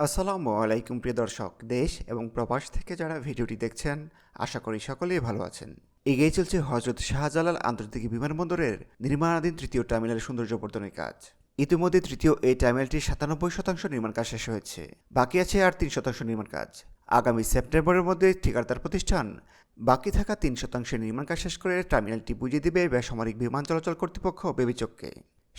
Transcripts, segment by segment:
আসসালামু আলাইকুম প্রিয় দর্শক, দেশ এবং প্রবাস থেকে যারা ভিডিওটি দেখছেন, আশা করি সকলেই ভালো আছেন। এগিয়ে চলছে হজরত শাহজালাল আন্তর্জাতিক বিমানবন্দরের নির্মাণাধীন তৃতীয় টার্মিনাল সৌন্দর্যবর্ধনের কাজ। ইতিমধ্যে তৃতীয় এই টার্মিনালটির সাতানব্বই শতাংশ নির্মাণ কাজ শেষ হয়েছে। বাকি আছে আর তিন শতাংশ নির্মাণ কাজ। আগামী সেপ্টেম্বরের মধ্যে ঠিকাদার প্রতিষ্ঠান বাকি থাকা তিন শতাংশের নির্মাণ কাজ শেষ করে টার্মিনালটি বুঝিয়ে দেবে বেসামরিক বিমান চলাচল কর্তৃপক্ষ বেবিচককে।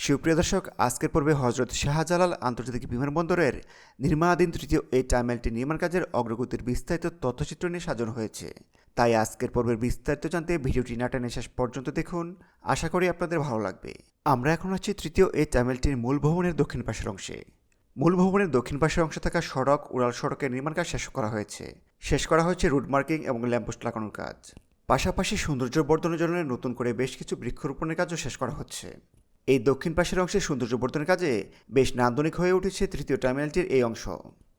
সুপ্রিয় দর্শক, আজকের পর্বে হজরত শাহজালাল আন্তর্জাতিক বিমানবন্দরের নির্মাণাধীন তৃতীয় এই টার্মিনালটি নির্মাণ কাজের অগ্রগতির বিস্তারিত তথ্যচিত্র নিয়ে সাজানো হয়েছে। তাই আজকের পর্বের বিস্তারিত জানতে ভিডিওটি না টেনে শেষ পর্যন্ত দেখুন। আশা করি আপনাদের ভালো লাগবে। আমরা এখন আছি তৃতীয় এই টার্মিনালটির মূল ভবনের দক্ষিণ পাশের অংশে। মূল ভবনের দক্ষিণ পাশের অংশে থাকা সড়ক, উড়াল সড়কের নির্মাণ কাজ শেষ করা হয়েছে। শেষ করা হয়েছে রুট মার্কিং এবং ল্যাম্পোস্ট লাগানোর কাজ। পাশাপাশি সৌন্দর্য বর্ধনের জন্য নতুন করে বেশ কিছু বৃক্ষরোপণের কাজও শেষ করা হচ্ছে। এই দক্ষিণ পাশের অংশের সৌন্দর্য বর্ধনের কাজে বেশ নান্দনিক হয়ে উঠেছে তৃতীয় টার্মিনালটির এই অংশ।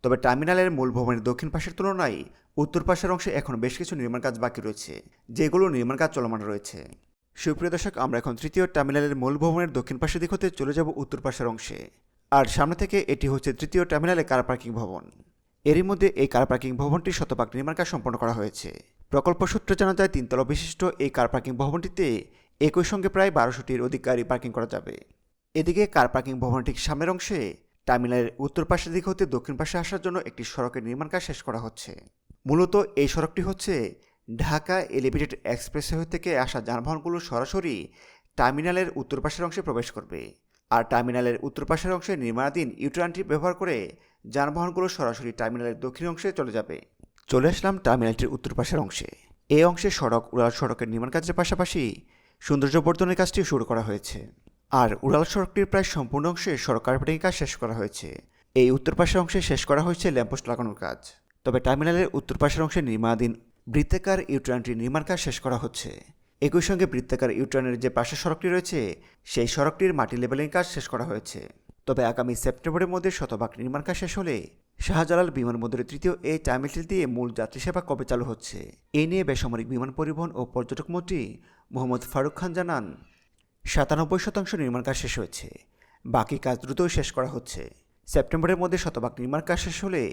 তবে টার্মিনালের মূল ভবনের দক্ষিণ পাশের তুলনায় উত্তর পাশের অংশে এখন বেশ কিছু নির্মাণ কাজ বাকি রয়েছে, যেগুলো নির্মাণ কাজ চলমান রয়েছে। সুপ্রিয় দর্শক, আমরা এখন তৃতীয় টার্মিনালের মূল ভবনের দক্ষিণ পাশের দিক হতে চলে যাব উত্তর পাশের অংশে। আর সামনে থেকে এটি হচ্ছে তৃতীয় টার্মিনালে কার পার্কিং ভবন। এরই মধ্যে এই কার পার্কিং ভবনটি শতভাগ নির্মাণ কাজ সম্পন্ন করা হয়েছে। প্রকল্প সূত্রে জানা যায়, তিনতলা বিশিষ্ট এই কার পার্কিং ভবনটিতে একই সঙ্গে প্রায় বারোশোটির অধিক গাড়ি পার্কিং করা যাবে। এদিকে কার পার্কিং ভবনটির সামনের অংশে টার্মিনালের উত্তর পাশের দিক হতে দক্ষিণ পাশে আসার জন্য একটি সড়কের নির্মাণ কাজ শেষ করা হচ্ছে। মূলত এই সড়কটি হচ্ছে ঢাকা এলিভেটেড এক্সপ্রেসওয়ে থেকে আসা যানবাহনগুলো সরাসরি টার্মিনালের উত্তর পাশের অংশে প্রবেশ করবে। আর টার্মিনালের উত্তর পাশের অংশে নির্মাণাধীন ইউটার্নটি ব্যবহার করে যানবাহনগুলো সরাসরি টার্মিনালের দক্ষিণ অংশে চলে যাবে। চলে আসলাম টার্মিনালটির উত্তর পাশের অংশে। এই অংশে সড়ক, উড়াল সড়কের নির্মাণ কাজের পাশাপাশি সৌন্দর্য বর্ধনের কাজটি শুরু করা হয়েছে। আর উড়াল সড়কটির প্রায় সম্পূর্ণ অংশে সড়ক কার্পেটিং কাজ শেষ করা হয়েছে। এই উত্তর পাশের অংশে শেষ করা হয়েছে ল্যাম্পোস্ট লাগানোর কাজ। তবে টার্মিনালের উত্তর পাশের অংশে নির্মাণাধীন বৃত্তাকার ইউটার্নটির নির্মাণ কাজ শেষ করা হচ্ছে। একই সঙ্গে বৃত্তাকার ইউটার্নের যে পাশের সড়কটি রয়েছে, সেই সড়কটির মাটি লেভেলিং কাজ শেষ করা হয়েছে। তবে আগামী সেপ্টেম্বরের মধ্যে শতভাগ নির্মাণ কাজ শেষ হলে শাহজালাল বিমানবন্দরের তৃতীয় এই টার্মিনাল দিয়ে মূল যাত্রী সেবা কবে চালু হচ্ছে? এ নিয়ে বেসামরিক বিমান পরিবহন ও পর্যটক মন্ত্রী মোহাম্মদ ফারুক খান জানান, সাতানব্বই শতাংশ নির্মাণ কাজ শেষ হয়েছে। বাকি কাজ দ্রুতই শেষ করা হচ্ছে। সেপ্টেম্বরের মধ্যে শতভাগ নির্মাণ কাজ শেষ হলে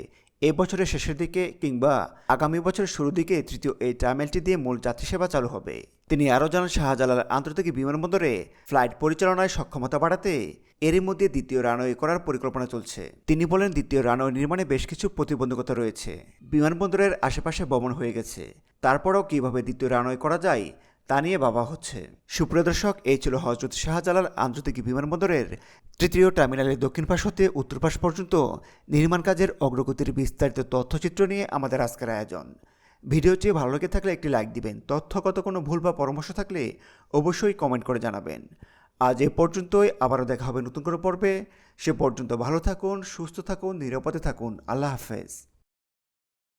এ বছরের শেষের দিকে কিংবা আগামী বছরের শুরুর দিকে তৃতীয় এই টার্মিনালটি দিয়ে মূল যাত্রী সেবা চালু হবে। তিনি আরও জানান, শাহজালাল আন্তর্জাতিক বিমানবন্দরে ফ্লাইট পরিচালনায় সক্ষমতা বাড়াতে এরই মধ্যে দ্বিতীয় রানওয়ে করার পরিকল্পনা চলছে। তিনি বলেন, দ্বিতীয় রানওয়ে নির্মাণে বেশ কিছু প্রতিবন্ধকতা রয়েছে। বিমানবন্দরের আশেপাশে ভবন হয়ে গেছে। তারপরও কীভাবে দ্বিতীয় রানওয়ে করা যায় তা নিয়ে ভাবা হচ্ছে। সুপ্রিয় দর্শক, এই ছিল হজরত শাহজালাল আন্তর্জাতিক বিমানবন্দরের তৃতীয় টার্মিনালের দক্ষিণ পাশ হতে উত্তর পাশ পর্যন্ত নির্মাণ কাজের অগ্রগতির বিস্তারিত তথ্যচিত্র নিয়ে আমাদের আজকের আয়োজন। ভিডিওটি ভালো লেগে থাকলে একটি লাইক দিবেন। তথ্যগত কোনো ভুল বা পরামর্শ থাকলে অবশ্যই কমেন্ট করে জানাবেন। আজ এ পর্যন্তই, আবারও দেখা হবে নতুন করে পর্বে। সে পর্যন্ত ভালো থাকুন, সুস্থ থাকুন, নিরাপদে থাকুন। আল্লাহ হাফেজ।